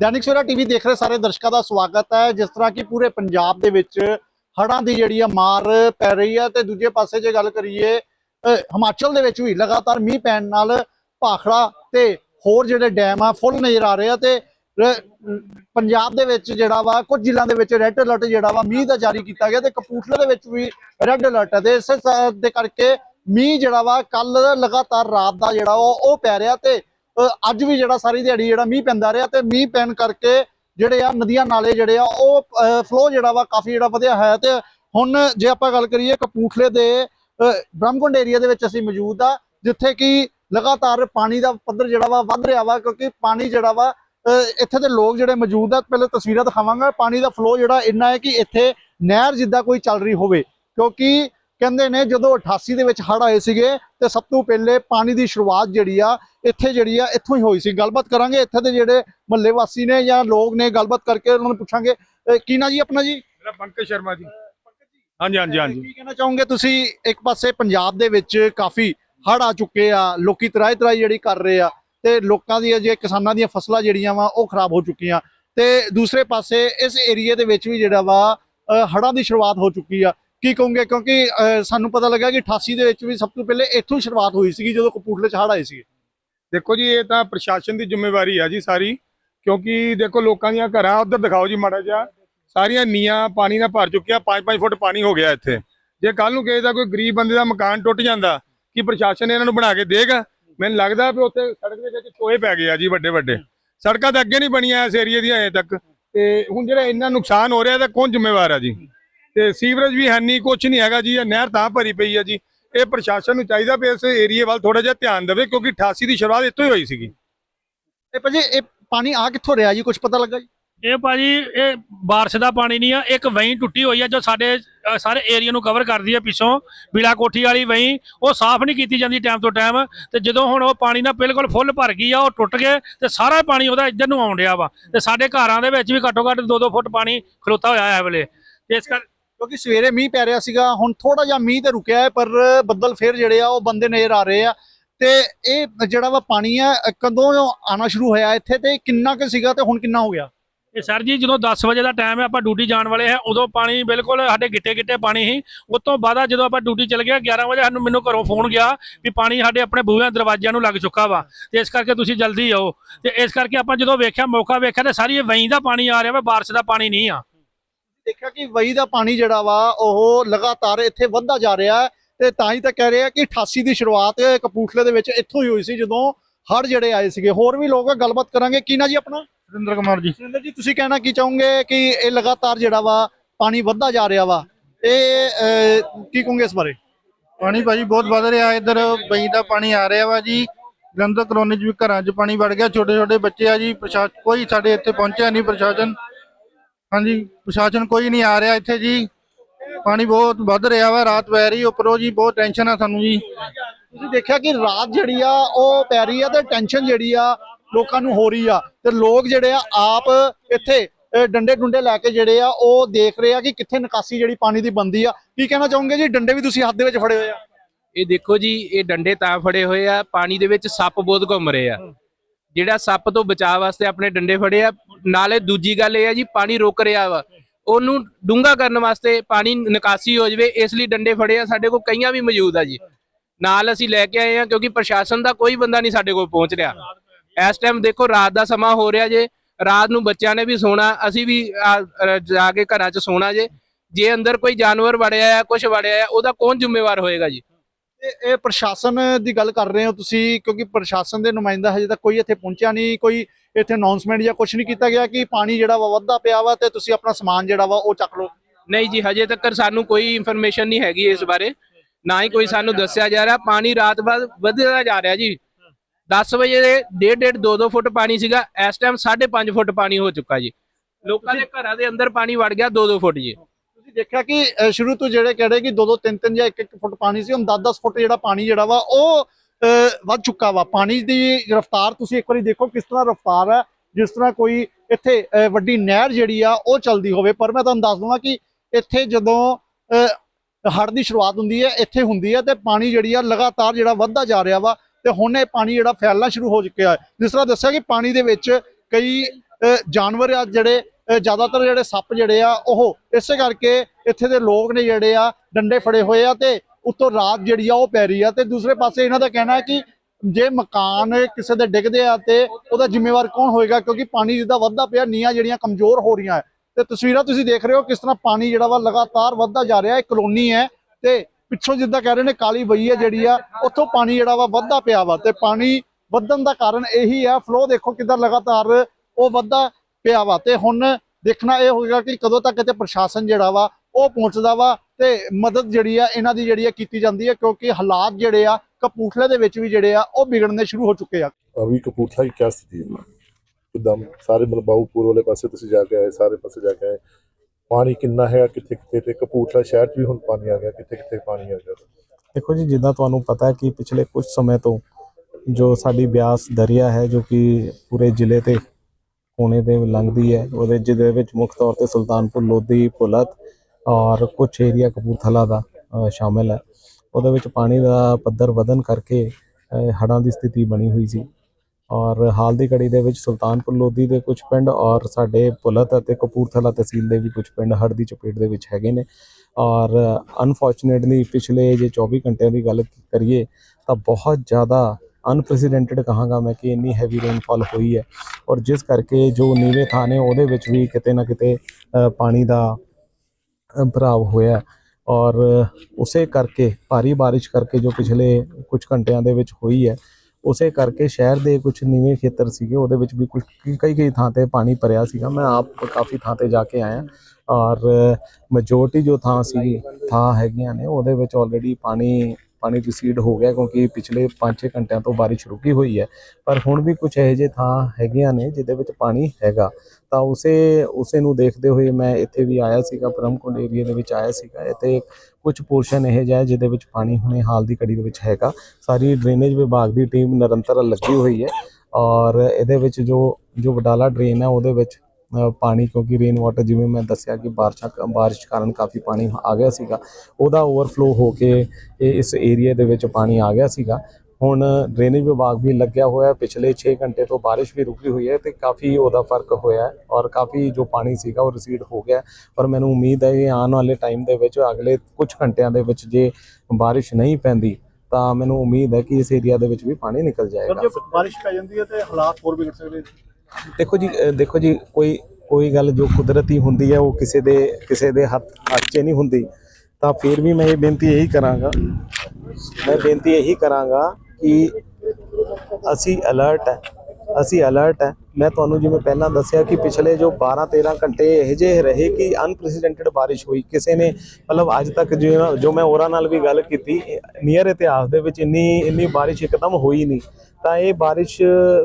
ਦੈਨਿਕ Savera TV ਦੇਖ ਰਹੇ ਸਾਰੇ ਦਰਸ਼ਕਾਂ ਦਾ ਸਵਾਗਤ ਹੈ। ਜਿਸ ਤਰ੍ਹਾਂ ਕਿ ਪੂਰੇ ਪੰਜਾਬ ਦੇ ਵਿੱਚ ਹੜ੍ਹਾਂ ਦੀ ਜਿਹੜੀ ਆ ਮਾਰ ਪੈ ਰਹੀ ਹੈ ਤੇ ਦੂਜੇ ਪਾਸੇ ਜੇ ਗੱਲ ਕਰੀਏ ਹਿਮਾਚਲ ਦੇ ਵਿੱਚ ਵੀ ਲਗਾਤਾਰ ਮੀਂਹ ਪੈਣ ਨਾਲ ਭਾਖੜਾ ਤੇ ਹੋਰ ਜਿਹੜੇ ਡੈਮ ਆ ਫੁੱਲ ਨਜ਼ਰ ਆ ਰਹੇ ਆ ਤੇ ਪੰਜਾਬ ਦੇ ਵਿੱਚ ਜਿਹੜਾ ਵਾ ਕੁਝ ਜ਼ਿਲ੍ਹਿਆਂ ਦੇ ਵਿੱਚ ਰੈੱਡ ਅਲਰਟ ਜਿਹੜਾ ਵਾ ਮੀਂਹ ਦਾ ਜਾਰੀ ਕੀਤਾ ਗਿਆ ਤੇ ਕਪੂਰਥਲੇ ਦੇ ਵਿੱਚ ਵੀ ਰੈੱਡ ਅਲਰਟ ਹੈ ਤੇ ਇਸ ਸ- ਦੇ ਕਰਕੇ ਮੀਂਹ ਜਿਹੜਾ ਵਾ ਕੱਲ ਲਗਾਤਾਰ ਰਾਤ ਦਾ ਜਿਹੜਾ ਉਹ ਉਹ ਪੈ ਰਿਹਾ ਤੇ ਅੱਜ ਵੀ ਜਿਹੜਾ ਸਾਰੀ ਦਿਹਾੜੀ ਜਿਹੜਾ ਮੀਂਹ ਪੈਂਦਾ ਰਿਹਾ ਤੇ ਮੀਂਹ ਪੈਣ ਕਰਕੇ ਜਿਹੜੇ ਆ ਨਦੀਆਂ ਨਾਲੇ ਜਿਹੜੇ ਆ ਉਹ ਫਲੋ ਜਿਹੜਾ ਵਾ ਕਾਫੀ ਜਿਹੜਾ ਵਧਿਆ ਹੈ ਤੇ ਹੁਣ ਜੇ ਆਪਾਂ ਗੱਲ ਕਰੀਏ ਕਪੂਰਥਲੇ ਦੇ ਬ੍ਰਹਮਕੁੰਡ ਏਰੀਆ ਦੇ ਵਿੱਚ ਅਸੀਂ ਮੌਜੂਦ ਆ, ਜਿੱਥੇ ਕਿ ਲਗਾਤਾਰ ਪਾਣੀ ਦਾ ਪੱਧਰ ਜਿਹੜਾ ਵਾ ਵੱਧ ਰਿਹਾ ਵਾ ਕਿਉਂਕਿ ਪਾਣੀ ਜਿਹੜਾ ਵਾ ਇੱਥੇ ਦੇ ਲੋਕ ਜਿਹੜੇ ਮੌਜੂਦ ਆ, ਪਹਿਲੇ ਤਸਵੀਰਾਂ ਦਿਖਾਵਾਂਗਾ, ਪਾਣੀ ਦਾ ਫਲੋ ਜਿਹੜਾ ਇੰਨਾ ਹੈ ਕਿ ਇੱਥੇ ਨਹਿਰ ਜਿੱਦਾਂ ਕੋਈ ਚੱਲ ਰਹੀ ਹੋਵੇ ਕਿਉਂਕਿ ਕਹਿੰਦੇ ਨੇ ਜਦੋਂ 88 ਦੇ ਵਿੱਚ ਹੜ੍ਹ ਆਏ ਸੀਗੇ ਤੇ ਸਭ ਤੋਂ ਪਹਿਲੇ ਪਾਣੀ ਦੀ ਸ਼ੁਰੂਆਤ ਜਿਹੜੀ ਆ ਇੱਥੇ ਜਿਹੜੀ ਆ ਇੱਥੋਂ ਹੀ ਹੋਈ ਸੀ। ਗੱਲਬਾਤ ਕਰਾਂਗੇ ਇੱਥੇ ਦੇ ਜਿਹੜੇ ਮਹੱਲੇ ਵਾਸੀ ਨੇ ਜਾਂ ਲੋਕ ਨੇ ਗੱਲਬਾਤ ਕਰਕੇ ਉਹਨਾਂ ਨੂੰ ਪੁੱਛਾਂਗੇ। ਕੀ ਨਾ ਜੀ ਆਪਣਾ ਜੀ? ਮੇਰਾ ਪੰਕਜ ਸ਼ਰਮਾ ਜੀ। ਹਾਂਜੀ ਹਾਂਜੀ ਹਾਂਜੀ। ਕੀ ਕਹਿਣਾ ਚਾਹੋਗੇ ਤੁਸੀਂ? ਇੱਕ ਪਾਸੇ ਪੰਜਾਬ ਦੇ ਵਿੱਚ ਕਾਫੀ ਹੜ੍ਹ ਆ ਚੁੱਕੇ ਆ ਲੋਕੀ ਤਰਾਈ ਤਰਾਈ ਜਿਹੜੀ ਕਰ ਰਹੇ ਆ ਤੇ ਲੋਕਾਂ ਦੀਆਂ ਜੇ ਕਿਸਾਨਾਂ ਦੀਆਂ ਫਸਲਾਂ ਜਿਹੜੀਆਂ ਵਾ ਉਹ ਖਰਾਬ ਹੋ ਚੁੱਕੀਆਂ। ਤੇ ਦੂਸਰੇ ਪਾਸੇ ਇਸ ਏਰੀਏ ਦੇ ਵਿੱਚ ਵੀ ਜਿਹੜਾ ਵਾ ਹੜ੍ਹਾਂ ਦੀ ਸ਼ੁਰੂਆਤ ਹੋ ਚੁੱਕੀ ਆ। ਕੀ ਕਹੋਗੇ? ਕਿਉਂਕਿ, ਅਹ, ਸਾਨੂੰ ਪਤਾ ਲੱਗਾ ਕਿ 88 ਦੇ ਵਿੱਚ ਵੀ ਸਭ ਤੋਂ ਪਹਿਲੇ ਇੱਥੋਂ ਸ਼ੁਰੂਆਤ ਹੋਈ ਸੀਗੀ, ਜਦੋਂ ਕਪੂਰਥਲੇ ਚ ਹੜ੍ਹ ਆਏ ਸੀ ਦੇਖੋ ਜੀ, ਇਹ ਤਾਂ ਪ੍ਰਸ਼ਾਸਨ ਦੀ ਜ਼ਿੰਮੇਵਾਰੀ ਆ ਜੀ ਸਾਰੀ। ਕਿਉਂਕਿ ਦੇਖੋ, ਲੋਕਾਂ ਦੀਆਂ ਘਰਾਂ ਉਧਰ ਦਿਖਾਓ ਜੀ ਮਾੜਾ ਜਿਹਾ। ਸਾਰੀਆਂ ਨੀਆਂ ਪਾਣੀ ਨਾਲ ਭਰ ਚੁੱਕੀਆਂ 5-5 ਫੁੱਟ ਪਾਣੀ ਹੋ ਗਿਆ ਇੱਥੇ। ਜੇ ਕੱਲ ਨੂੰ ਕਿਸੇ ਦਾ ਕੋਈ ਗਰੀਬ ਬੰਦੇ ਦਾ ਮਕਾਨ ਟੁੱਟ ਜਾਂਦਾ, ਕੀ ਪ੍ਰਸ਼ਾਸਨ ਇਹਨਾਂ ਨੂੰ ਬਣਾ ਕੇ ਦੇਗਾ? ਮੈਨੂੰ ਲੱਗਦਾ ਵੀ ਉੱਥੇ ਸੜਕ ਦੇ ਵਿੱਚ ਟੋਏ ਪੈ ਗਏ ਆ ਜੀ ਵੱਡੇ ਵੱਡੇ ਸੜਕਾਂ ਤਾਂ ਅੱਗੇ ਨਹੀਂ ਬਣੀਆਂ ਇਸ ਏਰੀਆ ਦੀਆਂ ਅਜੇ ਤੱਕ। ਤੇ ਹੁਣ ਜਿਹੜਾ ਇੰਨਾ ਨੁਕਸਾਨ ਹੋ ਰਿਹਾ ਤਾਂ ਕੌਣ ਜ਼ਿੰਮੇਵਾਰ ਆ ਜੀ? ਤੇ ਸੀਵਰੇਜ ਵੀ ਹੈ ਨਹੀਂ ਕੁਝ ਨਹੀਂ ਹੈਗਾ ਜੀ ਇਹ ਨਹਿਰ ਤਾਂ ਭਰੀ ਪਈ ਆ ਜੀ। ਇਹ ਪ੍ਰਸ਼ਾਸਨ ਨੂੰ ਚਾਹੀਦਾ ਵੀ ਇਸ ਏਰੀਏ ਵੱਲ ਥੋੜਾ ਜਿਹਾ ਧਿਆਨ ਦੇਵੇ ਕਿਉਂਕਿ 88 ਦੀ ਸ਼ੁਰੂਆਤ ਇੱਥੋਂ ਹੀ ਹੋਈ ਸੀਗੀ। ਇਹ ਭਾਜੀ ਇਹ ਪਾਣੀ ਆ ਕਿੱਥੋਂ ਰਿਹਾ ਜੀ? ਕੁਝ ਪਤਾ ਲੱਗਾ ਜੀ? ਇਹ ਭਾਜੀ ਇਹ ਬਾਰਿਸ਼ ਦਾ ਪਾਣੀ ਨਹੀਂ ਆ ਇੱਕ ਵਹੀਂ ਟੁੱਟੀ ਹੋਈ ਆ ਜੋ ਸਾਡੇ ਸਾਰੇ ਏਰੀਆ ਨੂੰ ਕਵਰ ਕਰਦੀ ਆ ਪਿੱਛੋਂ। ਬਿਲਾ ਕੋਠੀ ਵਾਲੀ ਵਹੀਂ ਉਹ ਸਾਫ਼ ਨਹੀਂ ਕੀਤੀ ਜਾਂਦੀ ਟਾਈਮ ਤੋਂ ਟਾਈਮ ਤੇ ਜਦੋਂ ਹੁਣ ਉਹ ਪਾਣੀ ਨਾਲ ਬਿਲਕੁਲ ਫੁੱਲ ਭਰ ਗਈ ਆ ਉਹ ਟੁੱਟ ਗਏ ਤੇ ਸਾਰਾ ਪਾਣੀ ਉਹਦਾ ਇੱਧਰ ਨੂੰ ਆਉਣ ਡਿਆ ਵਾ। ਤੇ ਸਾਡੇ ਘਰਾਂ ਦੇ ਵਿੱਚ ਵੀ ਘੱਟੋ ਘੱਟ 2-2 ਫੁੱਟ ਪਾਣੀ ਖਲੋਤਾ ਹੋਇਆ ਹੈ ਵੇਲੇ। ਤੇ ਇਸ ਕਰ ਕਿਉਂਕਿ ਸਵੇਰੇ ਮੀਂਹ ਪੈ ਰਿਹਾ ਸੀਗਾ, ਹੁਣ ਥੋੜਾ ਜਿਹਾ ਮੀਂਹ ਤੇ ਰੁਕਿਆ ਹੈ, ਪਰ ਬੱਦਲ ਫੇਰ ਜਿਹੜੇ ਆ, ਉਹ ਬੰਦੇ ਨਜ਼ਰ ਆ ਰਹੇ ਆ। ਤੇ ਇਹ ਜਿਹੜਾ ਵਾ ਪਾਣੀ ਆ ਕਦੋਂ ਆਣਾ ਸ਼ੁਰੂ ਹੋਇਆ ਇੱਥੇ ਤੇ ਕਿੰਨਾ ਕੁ ਸੀਗਾ ਤੇ ਹੁਣ ਕਿੰਨਾ ਹੋ ਗਿਆ? ਇਹ ਸਰ ਜੀ, ਜਦੋਂ 10 ਵਜੇ ਦਾ ਟਾਈਮ ਹੈ, ਆਪਾਂ ਡਿਊਟੀ ਜਾਣ ਵਾਲੇ ਹੈ, ਉਦੋਂ ਪਾਣੀ ਬਿਲਕੁਲ ਸਾਡੇ ਗਿੱਟੇ ਗਿੱਟੇ ਪਾਣੀ ਸੀ। ਉਸ ਤੋਂ ਬਾਅਦ ਜਦੋਂ ਆਪਾਂ ਡਿਊਟੀ ਚਲ ਗਿਆ 11 ਵਜੇ ਸਾਨੂੰ ਮੈਨੂੰ ਘਰੋਂ ਫੋਨ ਗਿਆ ਵੀ ਪਾਣੀ ਸਾਡੇ ਆਪਣੇ ਬੂਹਿਆਂ ਦਰਵਾਜ਼ਿਆਂ ਨੂੰ ਲੱਗ ਚੁੱਕਾ ਵਾ। ਤੇ ਇਸ ਕਰਕੇ ਤੁਸੀਂ ਜਲਦੀ ਆਓ। ਤੇ ਇਸ ਕਰਕੇ ਆਪਾਂ ਜਦੋਂ ਵੇਖਿਆ, ਮੌਕਾ ਵੇਖਿਆ ਤੇ ਸਾਰੀ ਇਹ ਵਹੀਂ ਦਾ ਪਾਣੀ ਆ ਰਿਹਾ ਵਾ, ਬਾਰਿਸ਼ ਦਾ ਪਾਣੀ ਨਹੀਂ ਆ। ਦੇਖਿਆ ਕਿ ਵਈ ਦਾ ਪਾਣੀ ਜਿਹੜਾ ਵਾ ਉਹ ਲਗਾਤਾਰ ਇੱਥੇ ਵੱਧਦਾ ਜਾ ਰਿਹਾ ਹੈ ਤੇ ਤਾਂ ਹੀ ਤਾਂ ਕਹਿ ਰਹੇ ਆ ਕਿ 88 ਦੀ ਸ਼ੁਰੂਆਤ ਕਪੂਰਥਲੇ ਦੇ ਵਿੱਚ ਇੱਥੋਂ ਹੀ ਹੋਈ ਸੀ ਜਦੋਂ ਹੜ੍ਹ ਜਿਹੜੇ ਆਏ ਸੀਗੇ। ਹੋਰ ਵੀ ਲੋਕ ਗੱਲਬਾਤ ਕਰਾਂਗੇ। ਕੀ ਨਾ ਜੀ ਆਪਣਾ? ਸੁਰਿੰਦਰ ਕੁਮਾਰ ਜੀ। ਸੁਰਿੰਦਰ ਜੀ ਤੁਸੀਂ ਕਹਿਣਾ ਕੀ ਚਾਹੋਗੇ ਕਿ ਇਹ ਲਗਾਤਾਰ ਜਿਹੜਾ ਵਾ ਪਾਣੀ ਵੱਧਦਾ ਜਾ ਰਿਹਾ ਵਾ? ਇਹ ਕੀ ਕਹੋਗੇ ਇਸ ਬਾਰੇ? ਪਾਣੀ ਭਾਜੀ ਬਹੁਤ ਵੱਧ ਰਿਹਾ। ਇੱਧਰ ਬਈ ਦਾ ਪਾਣੀ ਆ ਰਿਹਾ ਵਾ ਜੀ। ਜਲੰਧਰ ਕਲੋਨੀ ਚ ਵੀ ਘਰਾਂ 'ਚ ਪਾਣੀ ਵੜ ਗਿਆ। ਛੋਟੇ ਛੋਟੇ ਬੱਚੇ ਆ ਜੀ। ਪ੍ਰਸ਼ਾਸਨ ਕੋਈ ਸਾਡੇ ਇੱਥੇ ਪਹੁੰਚਿਆ ਨਹੀਂ ਪ੍ਰਸ਼ਾਸਨ। ਹਾਂਜੀ, ਪ੍ਰਸ਼ਾਸਨ ਕੋਈ ਨਹੀਂ ਆ ਰਿਹਾ ਇੱਥੇ ਜੀ। ਪਾਣੀ ਬਹੁਤ ਵੱਧ ਰਿਹਾ ਵਾ, ਰਾਤ ਪੈ ਰਹੀ, ਉੱਪਰੋਂ ਜੀ ਬਹੁਤ ਟੈਨਸ਼ਨ ਆ ਸਾਨੂੰ ਜੀ। ਤੁਸੀਂ ਦੇਖਿਆ ਕਿ ਰਾਤ ਜਿਹੜੀ ਆ, ਉਹ ਪੈ ਰਹੀ ਆ ਤੇ ਟੈਨਸ਼ਨ ਜਿਹੜੀ ਆ, ਲੋਕਾਂ ਨੂੰ ਹੋ ਰਹੀ ਆ। ਤੇ ਲੋਕ ਜਿਹੜੇ ਆ, ਆਪ ਇੱਥੇ ਡੰਡੇ ਡੁੰਡੇ ਲੈ ਕੇ ਜਿਹੜੇ ਆ, ਉਹ ਦੇਖ ਰਹੇ ਆ ਕਿ ਕਿੱਥੇ ਨਿਕਾਸੀ ਜਿਹੜੀ ਪਾਣੀ ਦੀ ਬੰਦੀ ਆ। ਕੀ ਕਹਿਣਾ ਚਾਹੋਗੇ ਜੀ? ਡੰਡੇ ਵੀ ਤੁਸੀਂ ਹੱਥ ਦੇ ਵਿੱਚ ਫੜੇ ਹੋਏ ਆ? ਇਹ ਦੇਖੋ ਜੀ, ਇਹ ਡੰਡੇ ਤਾਂ ਫੜੇ ਹੋਏ ਆ। ਪਾਣੀ ਦੇ ਵਿੱਚ ਸੱਪ ਬਹੁਤ ਘੁੰਮ ਰਹੇ ਆ। ਜਿਹੜਾ ਸੱਪ ਤੋਂ ਬਚਾਅ ਵਾਸਤੇ ਆਪਣੇ ਡੰਡੇ ਫੜੇ ਆ ਨਾਲੇ ਦੂਜੀ ਗੱਲ ਇਹ ਆ ਜੀ, ਪਾਣੀ ਰੁਕ ਰਿਹਾ ਵਾ। ਉਹਨੂੰ ਡੂੰਘਾ ਕਰਨ ਵਾਸਤੇ ਪਾਣੀ ਨਿਕਾਸੀ ਹੋ ਜਾਵੇ, ਇਸ ਲਈ ਡੰਡੇ ਫੜੇ ਆ, ਸਾਡੇ ਕੋਲ ਕਈਆਂ ਵੀ ਮੌਜੂਦ ਆ ਜੀ। ਨਾਲ ਅਸੀਂ ਲੈ ਕੇ ਆਏ ਆ, ਕਿਉਂਕਿ ਪ੍ਰਸ਼ਾਸਨ ਦਾ ਕੋਈ ਬੰਦਾ ਨਹੀਂ ਸਾਡੇ ਕੋਲ ਪਹੁੰਚ ਰਿਹਾ। ਇਸ ਟਾਈਮ ਦੇਖੋ, ਰਾਤ ਦਾ ਸਮਾਂ ਹੋ ਰਿਹਾ ਜੇ, ਰਾਤ ਨੂੰ ਬੱਚਿਆਂ ਨੇ ਵੀ ਸੋਣਾ, ਅਸੀਂ ਵੀ ਜਾ ਕੇ ਘਰਾਂ 'ਚ ਸੋਣਾ ਜੇ। ਜੇ ਅੰਦਰ ਕੋਈ ਜਾਨਵਰ ਵੜਿਆ ਆ ਕੁਝ ਵੜਿਆ ਆ, ਉਹਦਾ ਕੌਣ ਜ਼ਿੰਮੇਵਾਰ ਹੋਏਗਾ ਜੀ? ਇਹ ਪ੍ਰਸ਼ਾਸਨ ਦੀ ਗੱਲ ਕਰ ਰਹੇ ਹੋ ਤੁਸੀਂ? ਕਿਉਂਕਿ ਪ੍ਰਸ਼ਾਸਨ ਦੇ ਨੁਮਾਇੰਦਾ ਹਜੇ ਤੱਕ ਕੋਈ ਇੱਥੇ ਪਹੁੰਚਿਆ ਨਹੀਂ ਕੋਈ ਇੱਥੇ ਅਨਾਉਂਸਮੈਂਟ ਜਾਂ ਕੁਝ ਨਹੀਂ ਕੀਤਾ ਗਿਆ ਕਿ ਪਾਣੀ ਜਿਹੜਾ ਵਾ ਵੱਧਦਾ ਪਿਆ ਵਾ ਤੇ ਤੁਸੀਂ ਆਪਣਾ ਸਮਾਨ ਜਿਹੜਾ ਵਾ ਉਹ ਚੱਕ ਲਓ। ਨਹੀਂ ਜੀ ਹਜੇ ਤੱਕ ਸਾਨੂੰ ਕੋਈ ਇਨਫੋਰਮੇਸ਼ਨ ਨਹੀਂ ਹੈਗੀ ਇਸ ਬਾਰੇ। ਨਾ ਹੀ ਕੋਈ ਸਾਨੂੰ ਦੱਸਿਆ ਜਾ ਰਿਹਾ। ਪਾਣੀ ਰਾਤ ਬਾਅਦ ਵਧਦਾ ਜਾ ਰਿਹਾ ਜੀ। 10 ਵਜੇ ਦੇ 1.5 2-2 ਫੁੱਟ ਪਾਣੀ ਸੀਗਾ। ਇਸ ਟਾਈਮ 5.5 ਫੁੱਟ ਪਾਣੀ ਹੋ ਚੁੱਕਾ ਜੀ। ਲੋਕਾਂ ਦੇ ਘਰਾਂ ਦੇ ਅੰਦਰ ਪਾਣੀ ਵੜ ਗਿਆ 2-2 ਫੁੱਟ ਜੀ। ਦੇਖਿਆ ਕਿ ਸ਼ੁਰੂ ਤੋਂ ਜਿਹੜੇ ਕਹਿੰਦੇ ਕਿ 2-2 3-3 ਜਾਂ 1-1 ਫੁੱਟ ਪਾਣੀ ਸੀ, ਹੁਣ 10-10 ਫੁੱਟ ਜਿਹੜਾ ਪਾਣੀ ਜਿਹੜਾ ਵਾ, ਉਹ ਵੱਧ ਚੁੱਕਾ ਵਾ। ਪਾਣੀ ਦੀ ਰਫ਼ਤਾਰ ਤੁਸੀਂ ਇੱਕ ਵਾਰੀ ਦੇਖੋ ਕਿਸ ਤਰ੍ਹਾਂ ਰਫ਼ਤਾਰ ਹੈ, ਜਿਸ ਤਰ੍ਹਾਂ ਕੋਈ ਇੱਥੇ ਵੱਡੀ ਨਹਿਰ ਜਿਹੜੀ ਆ, ਉਹ ਚੱਲਦੀ ਹੋਵੇ। ਪਰ ਮੈਂ ਤੁਹਾਨੂੰ ਦੱਸ ਦਵਾਂ ਕਿ ਇੱਥੇ ਜਦੋਂ ਹੜ੍ਹ ਦੀ ਸ਼ੁਰੂਆਤ ਹੁੰਦੀ ਹੈ, ਇੱਥੇ ਹੁੰਦੀ ਹੈ ਤੇ ਪਾਣੀ ਜਿਹੜੀ ਆ, ਲਗਾਤਾਰ ਜਿਹੜਾ ਵੱਧਦਾ ਜਾ ਰਿਹਾ ਵਾ, ਤੇ ਹੁਣ ਇਹ ਪਾਣੀ ਜਿਹੜਾ ਫੈਲਣਾ ਸ਼ੁਰੂ ਹੋ ਚੁੱਕਿਆ ਹੈ। ਜਿਸ ਤਰ੍ਹਾਂ ਦੱਸਿਆ ਕਿ ਪਾਣੀ ਦੇ ਵਿੱਚ ਕਈ ਜਾਨਵਰ ਆ ਜਿਹੜੇ ਜ਼ਿਆਦਾਤਰ ਜਿਹੜੇ ਸੱਪ ਜਿਹੜੇ ਆ, ਉਹ ਇਸੇ ਕਰਕੇ ਇੱਥੇ ਦੇ ਲੋਕ ਨੇ ਜਿਹੜੇ ਆ, ਡੰਡੇ ਫੜੇ ਹੋਏ ਆ ਤੇ ਉੱਤੋਂ ਰਾਤ ਜਿਹੜੀ ਆ ਉਹ ਪੈ ਰਹੀ ਆ ਤੇ ਦੂਸਰੇ ਪਾਸੇ ਇਹਨਾਂ ਦਾ ਕਹਿਣਾ ਹੈ ਕਿ ਜੇ ਮਕਾਨ ਕਿਸੇ ਦੇ ਡਿੱਗਦੇ ਆ ਤੇ ਉਹਦਾ ਜ਼ਿੰਮੇਵਾਰ ਕੌਣ ਹੋਏਗਾ? ਕਿਉਂਕਿ ਪਾਣੀ ਜਿੱਦਾਂ ਵੱਧਦਾ ਪਿਆ ਨੀਆਂ ਜਿਹੜੀਆਂ ਕਮਜ਼ੋਰ ਹੋ ਰਹੀਆਂ ਹੈ। ਤੇ ਤਸਵੀਰਾਂ ਤੁਸੀਂ ਦੇਖ ਰਹੇ ਹੋ ਕਿਸ ਤਰ੍ਹਾਂ ਪਾਣੀ ਜਿਹੜਾ ਵਾ ਲਗਾਤਾਰ ਵੱਧਦਾ ਜਾ ਰਿਹਾ ਹੈ, ਇਹ ਕਲੋਨੀ ਹੈ ਤੇ ਪਿੱਛੋਂ ਜਿੱਦਾਂ ਕਹਿ ਰਹੇ ਨੇ ਕਾਲੀ ਵਈ ਹੈ ਜਿਹੜੀ ਆ, ਉੱਥੋਂ ਪਾਣੀ ਜਿਹੜਾ ਵਾ ਵੱਧਦਾ ਪਿਆ ਵਾ ਤੇ ਪਾਣੀ ਵੱਧਣ ਦਾ ਕਾਰਨ ਇਹੀ ਆ ਫਲੋ ਦੇਖੋ ਕਿੱਦਾਂ ਲਗਾਤਾਰ ਉਹ ਵੱਧਦਾ ਪਿਆ ਵਾ ਤੇ ਹੁਣ ਦੇਖਣਾ ਇਹ ਹੋਵੇਗਾ ਕਿ ਕਦੋਂ ਤੱਕ ਇੱਥੇ ਪ੍ਰਸ਼ਾਸਨ ਜਿਹੜਾ ਵਾ ਉਹ ਪਹੁੰਚਦਾ ਵਾ ਤੇ ਮਦਦ ਜਿਹੜੀ ਆ ਇਹਨਾਂ ਦੀ ਜਿਹੜੀ ਆ ਕੀਤੀ ਜਾਂਦੀ ਹੈ ਕਿਉਂਕਿ ਹਾਲਾਤ ਜਿਹੜੇ ਆ ਕਪੂਰਥਲੇ ਦੇ ਵਿੱਚ ਵੀ ਜਿਹੜੇ ਆ ਉਹ ਵਿਗੜਨੇ ਸ਼ੁਰੂ ਹੋ ਚੁੱਕੇ ਆ। ਅਭੀ ਕਪੂਰਥਲਾ ਦੀ ਕੀ ਸਥਿਤੀ ਹੈ? ਇੱਕਦਮ ਸਾਰੇ ਮਤਲਬ ਬਾਹੂਪੁਰ ਵਾਲੇ ਪਾਸੇ ਤੁਸੀਂ ਜਾ ਕੇ ਆਏ ਸਾਰੇ ਪਾਸੇ ਜਾ ਕੇ ਆਏ। ਪਾਣੀ ਕਿੰਨਾ ਹੈਗਾ ਕਿੱਥੇ ਕਿੱਥੇ ਤੇ ਕਪੂਰਥਲਾ ਸ਼ਹਿਰ 'ਚ ਵੀ ਹੁਣ ਪਾਣੀ ਆ ਗਿਆ ਕਿੱਥੇ ਕਿੱਥੇ ਪਾਣੀ ਆ ਗਿਆ? ਦੇਖੋ ਜੀ ਜਿੱਦਾਂ ਤੁਹਾਨੂੰ ਪਤਾ ਹੈ ਕਿ ਪਿਛਲੇ ਕੁਝ ਸਮੇਂ ਤੋਂ ਜੋ ਸਾਡੀ ਬਿਆਸ ਦਰਿਆ ਹੈ ਜੋ ਕਿ ਪੂਰੇ ਜ਼ਿਲ੍ਹੇ ਤੇ ਕੋਨੇ ਦੇ ਲੰਘਦੀ ਹੈ। ਉਹਦੇ ਜਿਹਦੇ ਵਿੱਚ ਮੁੱਖ ਤੌਰ ਤੇ ਸੁਲਤਾਨਪੁਰ ਲੋਧੀ ਪੁਲਤ ਔਰ ਕੁਝ ਏਰੀਆ ਕਪੂਰਥਲਾ ਦਾ ਸ਼ਾਮਿਲ ਹੈ। ਉਹਦੇ ਵਿੱਚ ਪਾਣੀ ਦਾ ਪੱਧਰ ਵਧਨ ਕਰਕੇ ਅ, ਹੜ੍ਹਾਂ ਦੀ ਸਥਿਤੀ ਬਣੀ ਹੋਈ ਸੀ। ਔਰ ਹਾਲ ਦੀ ਘੜੀ ਦੇ ਵਿੱਚ ਸੁਲਤਾਨਪੁਰ ਲੋਧੀ ਦੇ ਕੁਝ ਪਿੰਡ ਔਰ ਸਾਡੇ ਪੁਲਤ ਅਤੇ ਕਪੂਰਥਲਾ ਤਹਿਸੀਲ ਦੇ ਵੀ ਕੁਝ ਪਿੰਡ ਹੜ੍ਹ ਦੀ ਚਪੇਟ ਦੇ ਵਿੱਚ ਹੈਗੇ ਨੇ। ਔਰ ਅਨਫੋਰਚੂਨੇਟਲੀ ਪਿਛਲੇ ਜੇ 24 ਘੰਟਿਆਂ ਦੀ ਗੱਲ ਕਰੀਏ ਤਾਂ ਬਹੁਤ ਜ਼ਿਆਦਾ ਅਨਪ੍ਰੈਸੀਡੈਂਟਡ ਕਹਾਂਗਾ ਮੈਂ ਕਿ ਇੰਨੀ ਹੈਵੀ ਰੇਨਫਾਲ ਹੋਈ ਹੈ। ਔਰ ਜਿਸ ਕਰਕੇ ਜੋ ਨੀਵੇਂ ਥਾਂ ਨੇ ਉਹਦੇ ਵਿੱਚ ਵੀ ਕਿਤੇ ਨਾ ਕਿਤੇ ਪਾਣੀ ਦਾ ਅ, ਭਰਾਵ ਹੋਇਆ ਔਰ ਉਸੇ ਕਰਕੇ ਭਾਰੀ ਬਾਰਿਸ਼ ਕਰਕੇ ਜੋ ਪਿਛਲੇ ਕੁਝ ਘੰਟਿਆਂ ਦੇ ਵਿੱਚ ਹੋਈ ਹੈ ਉਸੇ ਕਰਕੇ ਸ਼ਹਿਰ ਦੇ ਕੁਝ ਨੀਵੇਂ ਖੇਤਰ ਸੀਗੇ ਉਹਦੇ ਵਿੱਚ ਵੀ ਕੁਝ ਕਈ ਕਈ ਥਾਂ ਤੇ ਪਾਣੀ ਭਰਿਆ ਸੀਗਾ। ਮੈਂ ਆਪ ਕਾਫੀ ਥਾਂ ਤੇ ਜਾ ਕੇ ਆਇਆ ਔਰ ਮੈਜੋਰਟੀ ਜੋ ਥਾਂ ਸੀ ਥਾਂ ਹੈਗੀਆਂ ਨੇ ਉਹਦੇ ਵਿੱਚ ਆਲਰੇਡੀ ਪਾਣੀ ਪਾਣੀ ਰਿਸੀਡ ਹੋ ਗਿਆ ਕਿਉਂਕਿ ਪਿਛਲੇ 5-6 ਘੰਟਿਆਂ ਤੋਂ ਬਾਰਿਸ਼ ਰੁਕੀ ਹੋਈ ਹੈ। ਪਰ ਹੁਣ ਵੀ ਕੁਝ ਇਹੋ ਜਿਹੇ ਥਾਂ ਹੈਗੀਆਂ ਨੇ ਜਿਹਦੇ ਵਿੱਚ ਪਾਣੀ ਹੈਗਾ। ਤਾਂ ਉਸੇ ਉਸੇ ਨੂੰ ਦੇਖਦੇ ਹੋਏ ਮੈਂ ਇੱਥੇ ਵੀ ਆਇਆ ਸੀਗਾ, ਬ੍ਰਹਮਕੁੰਡ ਏਰੀਆ ਦੇ ਵਿੱਚ ਆਇਆ ਸੀਗਾ। ਇੱਥੇ ਕੁਝ ਪੋਰਸ਼ਨ ਇਹ ਜਿਹਾ ਜਿਹਦੇ ਵਿੱਚ ਪਾਣੀ ਹੁਣੇ ਹਾਲ ਦੀ ਘੜੀ ਦੇ ਵਿੱਚ ਹੈਗਾ। ਸਾਰੀ ਡਰੇਨੇਜ ਵਿਭਾਗ ਦੀ ਟੀਮ ਨਿਰੰਤਰ ਲੱਗੀ ਹੋਈ ਹੈ ਔਰ ਇਹਦੇ ਵਿੱਚ ਜੋ ਜੋ ਵਡਾਲਾ ਡਰੇਨ ਹੈ ਉਹਦੇ ਵਿੱਚ ਪਾਣੀ ਕਿਉਂਕਿ ਰੇਨ ਵਾਟਰ ਜਿਵੇਂ ਮੈਂ ਦੱਸਿਆ ਕਿ ਬਾਰਿਸ਼ਾਂ ਕ- ਬਾਰਿਸ਼ ਕਾਰਨ ਕਾਫੀ ਪਾਣੀ ਆ ਗਿਆ ਸੀਗਾ। ਉਹਦਾ ਓਵਰਫਲੋ ਹੋ ਕੇ ਇਹ ਇਸ ਏਰੀਆ ਦੇ ਵਿੱਚ ਪਾਣੀ ਆ ਗਿਆ ਸੀਗਾ। ਹੁਣ ਡਰੇਨੇਜ ਵਿਭਾਗ ਵੀ ਲੱਗਿਆ ਹੋਇਆ ਪਿਛਲੇ 6 ਘੰਟੇ ਤੋਂ ਬਾਰਿਸ਼ ਵੀ ਰੁਕੀ ਹੋਈ ਹੈ ਤੇ ਕਾਫੀ ਉਹਦਾ ਫ਼ਰਕ ਹੋਇਆ ਔਰ ਕਾਫੀ ਜੋ ਪਾਣੀ ਸੀਗਾ ਉਹ ਰਿਸੀਡ ਹੋ ਗਿਆ ਪਰ ਮੈਨੂੰ ਉਮੀਦ ਹੈ ਕਿ ਆਉਣ ਵਾਲੇ ਟਾਈਮ ਦੇ ਵਿੱਚ ਅਗਲੇ ਕੁਝ ਘੰਟਿਆਂ ਦੇ ਵਿੱਚ ਜੇ ਬਾਰਿਸ਼ ਨਹੀਂ ਪੈਂਦੀ, ਤਾਂ ਮੈਨੂੰ ਉਮੀਦ ਹੈ ਕਿ ਇਸ ਏਰੀਆ ਦੇ ਵਿੱਚ ਵੀ ਪਾਣੀ ਨਿਕਲ ਜਾਏਗਾ। ਜੇ ਬਾਰਿਸ਼ ਪੈ ਜਾਂਦੀ ਹੈ ਤੇ ਹਾਲਾਤ ਹੋਰ ਵਿਗੜ ਸਕਦੇ ਦੇਖੋ ਜੀ ਦੇਖੋ ਜੀ, ਕੋਈ ਕੋਈ ਗੱਲ ਜੋ ਕੁਦਰਤੀ ਹੁੰਦੀ ਹੈ, ਉਹ ਕਿਸੇ ਦੇ ਕਿਸੇ ਦੇ ਹੱਥ ਹੱਥ 'ਚ ਨਹੀਂ ਹੁੰਦੀ। ਤਾਂ ਫਿਰ ਵੀ ਮੈਂ ਇਹ ਬੇਨਤੀ ਇਹੀ ਕਰਾਂਗਾ, ਮੈਂ ਬੇਨਤੀ ਇਹੀ ਕਰਾਂਗਾ ਕਿ ਅਸੀਂ ਅਲਰਟ ਹੈ, ਅਸੀਂ ਅਲਰਟ ਹੈ ਮੈਂ ਤੁਹਾਨੂੰ ਜਿਵੇਂ ਪਹਿਲਾਂ ਦੱਸਿਆ ਕਿ ਪਿਛਲੇ ਜੋ 12 13 ਘੰਟੇ ਇਹ ਜਿਹੇ ਰਹੇ ਕਿ ਅਨਪ੍ਰੈਸੀਡੈਂਟਡ ਬਾਰਿਸ਼ ਹੋਈ। ਕਿਸੇ ਨੇ ਮਤਲਬ ਅੱਜ ਤੱਕ ਜਿਵੇਂ ਜੋ ਮੈਂ ਹੋਰਾਂ ਨਾਲ ਵੀ ਗੱਲ ਕੀਤੀ ਨੀਅਰ ਇਤਿਹਾਸ ਦੇ ਵਿੱਚ ਇੰਨੀ ਇੰਨੀ ਬਾਰਿਸ਼ ਇੱਕਦਮ ਹੋਈ ਨਹੀਂ। ਤਾਂ ਇਹ ਬਾਰਿਸ਼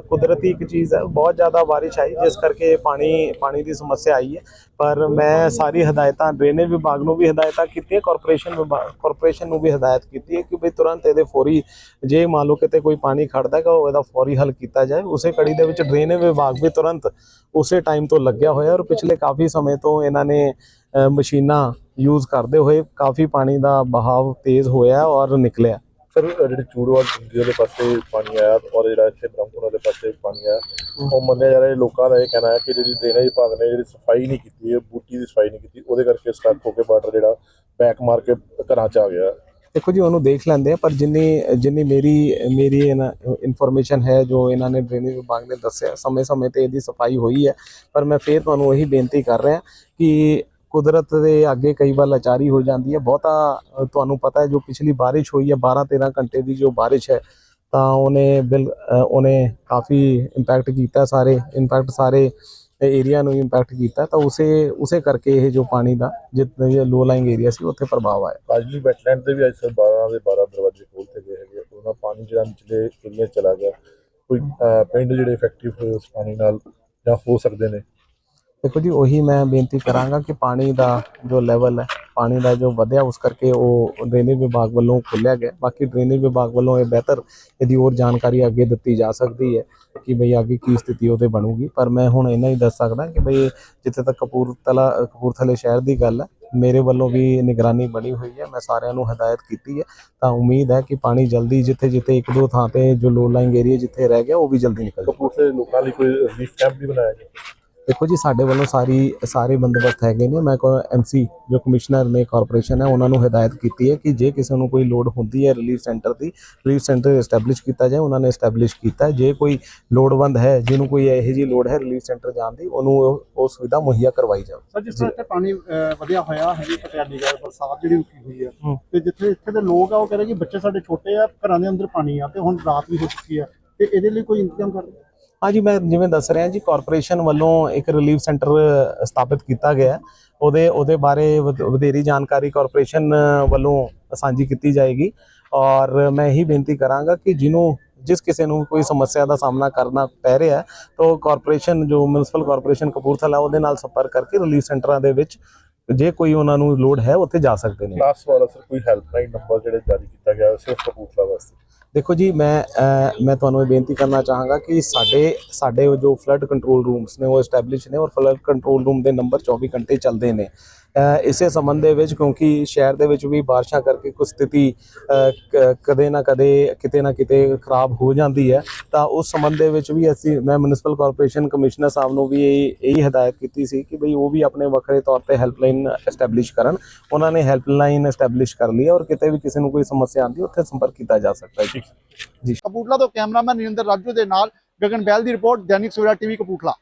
ਕੁਦਰਤੀ ਇੱਕ ਚੀਜ਼ ਹੈ। ਬਹੁਤ ਜ਼ਿਆਦਾ ਬਾਰਿਸ਼ ਆਈ, ਜਿਸ ਕਰਕੇ ਪਾਣੀ ਪਾਣੀ ਦੀ ਸਮੱਸਿਆ ਆਈ ਹੈ। ਪਰ ਮੈਂ ਸਾਰੀ ਹਦਾਇਤਾਂ, ਡਰੇਨੇਜ ਵਿਭਾਗ ਨੂੰ ਵੀ ਹਦਾਇਤਾਂ ਕੀਤੀਆਂ ਕਾਰਪੋਰੇਸ਼ਨ ਵਿਭਾਗ ਕਾਰਪੋਰੇਸ਼ਨ ਨੂੰ ਵੀ ਹਦਾਇਤ ਕੀਤੀ ਹੈ ਕਿ ਵੀ ਤੁਰੰਤ ਇਹਦੇ ਫੌਰੀ ਜੇ ਮੰਨ ਲਓ ਕਿਤੇ ਕੋਈ ਪਾਣੀ ਖੜਦਾ ਹੈ ਉਹ ਇਹਦਾ ਫੌਰੀ ਹੱਲ ਕੀਤਾ ਜਾਏ। ਉਸੇ ਕੜੀ ਦੇ ਵਿੱਚ ਡਰੇਨੇਜ ਵਿਭਾਗ ਵੀ ਤੁਰੰਤ ਉਸੇ ਟਾਈਮ ਤੋਂ ਲੱਗਿਆ ਹੋਇਆ ਔਰ ਪਿਛਲੇ ਕਾਫੀ ਸਮੇਂ ਤੋਂ ਇਹਨਾਂ ਨੇ ਮਸ਼ੀਨਾਂ ਯੂਜ਼ ਕਰਦੇ ਹੋਏ ਕਾਫੀ ਪਾਣੀ ਦਾ ਬਹਾਵ ਤੇਜ਼ ਹੋਇਆ ਔਰ ਨਿਕਲਿਆ। ਸਰ ਜਿਹੜੇ ਚੂੜਵਾਲ ਚੁੰਗੀ ਵਾਲੇ ਪਾਸੇ ਪਾਣੀ ਆਇਆ ਔਰ ਜਿਹੜਾ ਇੱਥੇ ਬ੍ਰਹਮਪੁਰ ਵਾਲੇ ਪਾਸੇ ਪਾਣੀ ਆਇਆ ਉਹ ਮੰਨਿਆ ਜਾ ਰਿਹਾ ਲੋਕਾਂ ਦਾ ਇਹ ਕਹਿਣਾ ਹੈ ਕਿ ਜਿਹੜੀ ਡਰੇਨੇਜ ਵਿਭਾਗ ਨੇ ਜਿਹੜੀ ਸਫ਼ਾਈ ਨਹੀਂ ਕੀਤੀ ਹੈ ਬੂਟੀ ਦੀ ਸਫ਼ਾਈ ਨਹੀਂ ਕੀਤੀ ਉਹਦੇ ਕਰਕੇ ਸਟਕ ਹੋ ਕੇ ਵਾਟਰ ਜਿਹੜਾ ਬੈਕ ਮਾਰ ਕੇ ਘਰਾਂ 'ਚ ਆ ਗਿਆ। ਦੇਖੋ ਜੀ, ਉਹਨੂੰ ਦੇਖ ਲੈਂਦੇ ਆ, ਪਰ ਜਿੰਨੀ ਜਿੰਨੀ ਮੇਰੀ ਮੇਰੀ ਇਨਫੋਰਮੇਸ਼ਨ ਹੈ, ਜੋ ਇਹਨਾਂ ਨੇ ਡਰੇਨੇਜ ਵਿਭਾਗ ਨੇ ਦੱਸਿਆ, ਸਮੇਂ-ਸਮੇਂ ਤੇ ਇਹਦੀ ਸਫ਼ਾਈ ਹੋਈ ਹੈ। ਪਰ ਮੈਂ ਫੇਰ ਤੁਹਾਨੂੰ ਇਹੀ ਬੇਨਤੀ ਕਰ ਰਿਹਾ ਕਿ ਕੁਦਰਤ ਦੇ ਅੱਗੇ ਕਈ ਵਾਰ ਲਾਚਾਰੀ ਹੋ ਜਾਂਦੀ ਹੈ। ਬਹੁਤਾ ਤੁਹਾਨੂੰ ਪਤਾ ਹੈ, ਜੋ ਪਿਛਲੀ ਬਾਰਿਸ਼ ਹੋਈ ਹੈ 12-13 ਘੰਟੇ ਦੀ ਜੋ ਬਾਰਿਸ਼ ਹੈ, ਤਾਂ ਉਹਨੇ ਬਿਲ ਉਹਨੇ ਕਾਫੀ ਇੰਪੈਕਟ ਕੀਤਾ ਸਾਰੇ ਇੰਪੈਕਟ ਸਾਰੇ ਏਰੀਆ ਨੂੰ ਇੰਪੈਕਟ ਕੀਤਾ, ਤਾਂ ਉਸੇ ਉਸੇ ਕਰਕੇ ਇਹ ਜੋ ਪਾਣੀ ਦਾ ਜਿੱਥੇ ਲੋ ਲਾਈਂਗ ਏਰੀਆ ਸੀ, ਉੱਥੇ ਪ੍ਰਭਾਵ ਆਇਆ। ਕਾਜਲੀ ਵੈਟਲੈਂਡ ਦੇ ਵੀ ਅੱਜ ਸਰ 12 ਦੇ 12 ਦਰਵਾਜ਼ੇ ਖੋਲ੍ਹਤੇ ਗਏ ਹੈਗੇ ਉਹਨਾਂ ਪਾਣੀ ਜਿਹੜਾ ਨਿਚਲੇ ਏਰੀਆ ਚਲਾ ਗਿਆ। ਕੋਈ ਪਿੰਡ ਜਿਹੜੇ ਇਫੈਕਟਿਵ ਹੋਏ ਉਸ ਪਾਣੀ ਨਾਲ ਜਾਂ ਹੋ ਸਕਦੇ ਨੇ ਦੇਖੋ ਜੀ, ਉਹੀ ਮੈਂ ਬੇਨਤੀ ਕਰਾਂਗਾ ਕਿ ਪਾਣੀ ਦਾ ਜੋ ਲੈਵਲ ਹੈ, ਪਾਣੀ ਦਾ ਜੋ ਵਧਿਆ, ਉਸ ਕਰਕੇ ਉਹ ਡਰੇਨੇਜ ਵਿਭਾਗ ਵੱਲੋਂ ਖੋਲ੍ਹਿਆ ਗਿਆ। ਬਾਕੀ ਡਰੇਨੇਜ ਵਿਭਾਗ ਵੱਲੋਂ ਇਹ ਬਿਹਤਰ ਇਹਦੀ ਹੋਰ ਜਾਣਕਾਰੀ ਅੱਗੇ ਦਿੱਤੀ ਜਾ ਸਕਦੀ ਹੈ ਕਿ ਬਈ ਅੱਗੇ ਕੀ ਸਥਿਤੀ ਉਹਦੇ ਬਣੂਗੀ। ਪਰ ਮੈਂ ਹੁਣ ਇੰਨਾ ਹੀ ਦੱਸ ਸਕਦਾ ਕਿ ਬਈ ਜਿੱਥੇ ਤੱਕ ਕਪੂਰਥਲਾ, ਕਪੂਰਥਲੇ ਸ਼ਹਿਰ ਦੀ ਗੱਲ ਹੈ, ਮੇਰੇ ਵੱਲੋਂ ਵੀ ਨਿਗਰਾਨੀ ਬਣੀ ਹੋਈ ਹੈ। ਮੈਂ ਸਾਰਿਆਂ ਨੂੰ ਹਦਾਇਤ ਕੀਤੀ ਹੈ। ਤਾਂ ਉਮੀਦ ਹੈ ਕਿ ਪਾਣੀ ਜਲਦੀ ਜਿੱਥੇ ਜਿੱਥੇ ਇੱਕ ਦੋ ਥਾਂ ਤੇ ਜੋ ਲੋ ਲਾਈਂਗ ਏਰੀਆ ਜਿੱਥੇ ਰਹਿ ਗਿਆ, ਉਹ ਵੀ ਜਲਦੀ ਨਿਕਲ ਜਾਏ ਕਪੂਰਥਲੇ ਲੋਕਾਂ ਲਈ ਕੋਈ ਰਿਲੀਫ ਕੈਂਪ ਵੀ ਬਣਾਇਆ ਗਿਆ? ਦੇਖੋ ਜੀ ਸਾਡੇ ਵੱਲੋਂ ਸਾਰੀ ਸਾਰੇ ਬੰਦੋਬਸਤ ਹੈਗੇ ਨੇ। ਮੈਂ ਕੋ ਐਮਸੀ ਜੋ ਕਮਿਸ਼ਨਰ ਨੇ ਕਾਰਪੋਰੇਸ਼ਨ ਹੈ ਉਹਨਾਂ ਨੂੰ ਹਦਾਇਤ ਕੀਤੀ ਹੈ ਕਿ ਜੇ ਕਿਸੇ ਨੂੰ ਕੋਈ ਲੋੜ ਹੁੰਦੀ ਹੈ ਰਿਲੀਫ ਸੈਂਟਰ ਦੀ ਰਿਲੀਫ ਸੈਂਟਰ ਐਸਟੈਬਲਿਸ਼ ਕੀਤਾ ਜਾਏ ਉਹਨਾਂ ਨੇ ਐਸਟੈਬਲਿਸ਼ ਕੀਤਾ ਜੇ ਕੋਈ ਲੋੜਵੰਦ ਹੈ ਜਿਹਨੂੰ ਕੋਈ ਇਹੋ ਜਿਹੀ ਲੋੜ ਹੈ ਰਿਲੀਫ ਸੈਂਟਰ ਜਾਣ ਦੀ ਉਹਨੂੰ ਉਹ- ਸੁਵਿਧਾ ਮੁਹੱਈਆ ਕਰਵਾਈ ਜਾਵੇ। ਸਰ ਜਿਸ ਤਰ੍ਹਾਂ ਇੱਥੇ ਪਾਣੀ ਵਧਿਆ ਹੋਇਆ ਹੈ ਜੀ ਪਟਿਆਲੇ ਦਾ ਬਰਸਾਤ ਜਿਹੜੀ ਰੁਕੀ ਹੋਈ ਹੈ। ਤੇ ਜਿੱਥੇ ਇੱਥੇ ਦੇ ਲੋਕ ਆ ਉਹ ਕਹਿੰਦੇ ਕਿ ਬੱਚੇ ਸਾਡੇ ਛੋਟੇ ਆ ਘਰਾਂ ਦੇ ਅੰਦਰ ਪਾਣੀ ਆ ਤੇ ਹੁਣ ਰਾਤ ਵੀ ਹੋ ਚੁੱਕੀ ਆ ਤੇ ਇਹਦੇ ਲਈ ਕੋਈ ਇੰਤਜ਼ਾਮ ਕਰ ਹਾਂਜੀ, ਮੈਂ ਜਿਵੇਂ ਦੱਸ ਰਿਹਾ ਜੀ ਕਾਰਪੋਰੇਸ਼ਨ ਵੱਲੋਂ ਇੱਕ ਰਿਲੀਫ ਸੈਂਟਰ ਸਥਾਪਿਤ ਕੀਤਾ ਗਿਆ। ਉਹਦੇ ਉਹਦੇ ਬਾਰੇ ਵਧ- ਵਧੇਰੀ ਜਾਣਕਾਰੀ ਕਾਰਪੋਰੇਸ਼ਨ ਵੱਲੋਂ ਸਾਂਝੀ ਕੀਤੀ ਜਾਏਗੀ। ਔਰ ਮੈਂ ਇਹੀ ਬੇਨਤੀ ਕਰਾਂਗਾ ਕਿ ਜਿਹਨੂੰ, ਜਿਸ ਕਿਸੇ ਨੂੰ ਕੋਈ ਸਮੱਸਿਆ ਦਾ ਸਾਹਮਣਾ ਕਰਨਾ ਪੈ ਰਿਹਾ ਹੈ, ਤਾਂ ਉਹ ਕਾਰਪੋਰੇਸ਼ਨ ਜੋ ਮਿਊਨਿਸਪਲ ਕਾਰਪੋਰੇਸ਼ਨ ਕਪੂਰਥਲਾ, ਉਹਦੇ ਨਾਲ ਸੰਪਰਕ ਕਰਕੇ ਰਿਲੀਫ ਸੈਂਟਰਾਂ ਦੇ ਵਿੱਚ ਜੇ ਕੋਈ ਉਹਨਾਂ ਨੂੰ ਲੋੜ ਹੈ, ਉੱਥੇ ਜਾ ਸਕਦੇ ਨੇ। ਲਾਸਟ ਵਾਲਾ ਸਰ ਕੋਈ ਹੈਲਪਲਾਈਨ ਨੰਬਰ ਜਿਹੜੇ ਜਾਰੀ ਕੀਤਾ ਗਿਆ, ਸਿਰਫ ਕਪੂਰਥਲਾ ਵਾਸਤੇ? ਦੇਖੋ ਜੀ, ਮੈਂ ਮੈਂ ਤੁਹਾਨੂੰ ਇਹ ਬੇਨਤੀ ਕਰਨਾ ਚਾਹਾਂਗਾ ਕਿ ਸਾਡੇ ਸਾਡੇ ਜੋ ਫਲੱਡ ਕੰਟਰੋਲ ਰੂਮਸ ਨੇ, ਉਹ ਐਸਟੈਬਲਿਸ਼ ਨੇ ਔਰ ਫਲੱਡ ਕੰਟਰੋਲ ਰੂਮ ਦੇ ਨੰਬਰ 24 ਘੰਟੇ ਚੱਲਦੇ ਨੇ। ਇਸੇ ਸੰਬੰਧ ਦੇ ਵਿੱਚ ਕਿਉਂਕਿ ਸ਼ਹਿਰ ਦੇ ਵਿੱਚ ਵੀ ਬਾਰਿਸ਼ਾਂ ਕਰਕੇ ਕੁਝ ਸਥਿਤੀ ਕਦੇ ਨਾ ਕਦੇ ਕਿਤੇ ਨਾ ਕਿਤੇ ਖਰਾਬ ਹੋ ਜਾਂਦੀ ਹੈ। ਤਾਂ ਉਸ ਸੰਬੰਧ ਦੇ ਵਿੱਚ ਵੀ ਅਸੀਂ ਮੈਂ ਮਿਊਨਿਸਪਲ ਕਾਰਪੋਰੇਸ਼ਨ ਕਮਿਸ਼ਨਰ ਸਾਹਿਬ ਨੂੰ ਵੀ ਇਹ ਇਹੀ ਹਦਾਇਤ ਕੀਤੀ ਸੀ ਕਿ ਭਈ ਉਹ ਵੀ ਆਪਣੇ ਵੱਖਰੇ ਤੌਰ ਤੇ ਹੈਲਪਲਾਈਨ ਐਸਟੈਬਲਿਸ਼ ਕਰਨ। ਉਹਨਾਂ ਨੇ ਹੈਲਪਲਾਈਨ ਐਸਟੈਬਲਿਸ਼ ਕਰ ਲਈ ਹੈ ਔਰ ਕਿਤੇ ਵੀ ਕਿਸੇ ਨੂੰ ਕੋਈ ਸਮੱਸਿਆ ਆਉਂਦੀ ਹੈ ਉੱਥੇ ਸੰਪਰਕ ਕੀਤਾ ਜਾ ਸਕਦਾ ਹੈ। ਜੀ। ਕਪੂਰਥਲਾ ਤੋਂ ਕੈਮਰਾਮੈਨ ਨਿਰਿੰਦਰ ਰਾਜੂ ਦੇ ਨਾਲ ਗਗਨ ਬੈਲ ਦੀ ਰਿਪੋਰਟ ਦੈਨਿਕ ਸਵੇਰਾ ਟੀਵੀ ਕਪੂਰਥਲਾ।